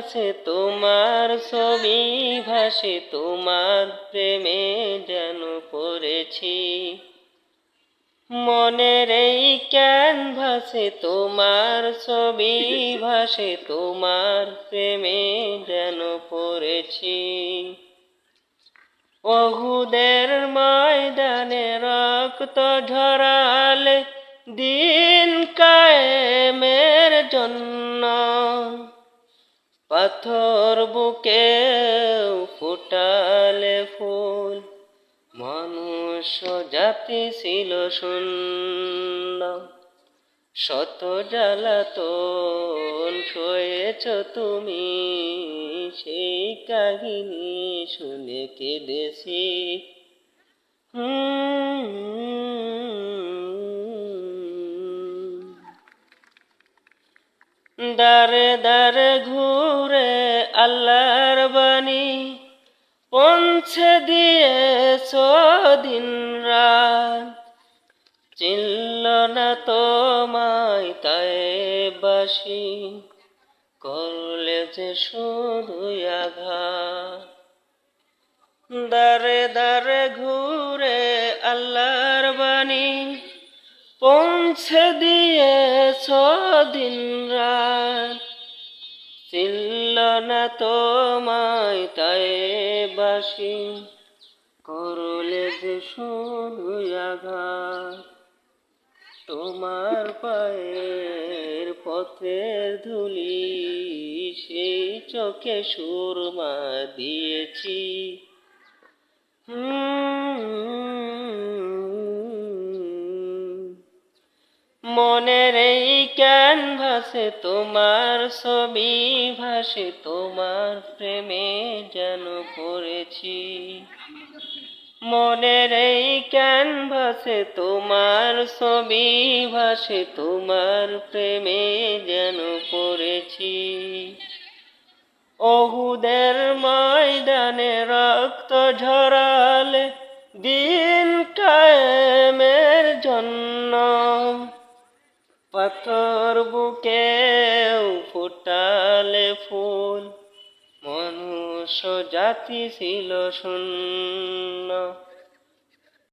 এই তোমার ছবি ভাসে, তোমার প্রেমে যেন পড়েছি। মনের এই ক্যান ক্যানভাসে তোমার ছবি ভাসে, তোমার প্রেমে যেন পড়েছি। অহুদের ময়দানে রক্ত ঝরালে দিন কায়েমের জন্য পাথর বুকে ফুটালে ফুল। মানুষ জাতি ছিল শূন্য শত জ্বালাতন সয়েছ তুমি, সেই কাহিনী শুনে কেঁদেছি। দারে দারে ঘুরে আল্লাহর বাণী পৌঁছে দিয়ে দিন রাত। চিনল না তোমায় তাই বাসি, করলে যে শুধু আঘাত। দারে দারে ঘুরে আল্লাহর বাণী পৌঁছে দিয়ে দিন রাত। চিনল না তোমায় তাই বাসি করলে যে শুধু আঘাত, তোমার পায়ের পথের ধুলি সেই চোখে সুরমা দিয়েছি হুম। মনের এই ক্যানভাসে তোমার ছবি ভাসে, তোমার প্রেমে যেন পড়েছি। মনের এই ক্যানভাসে তোমার ছবি ভাসে, তোমার প্রেমে যেন পড়েছি। অহুদের ময়দানে রক্ত ঝরালে দিন পাথর বুকে ফুটালে ফুল মনুষ্য জাতি ছিল শূন্য।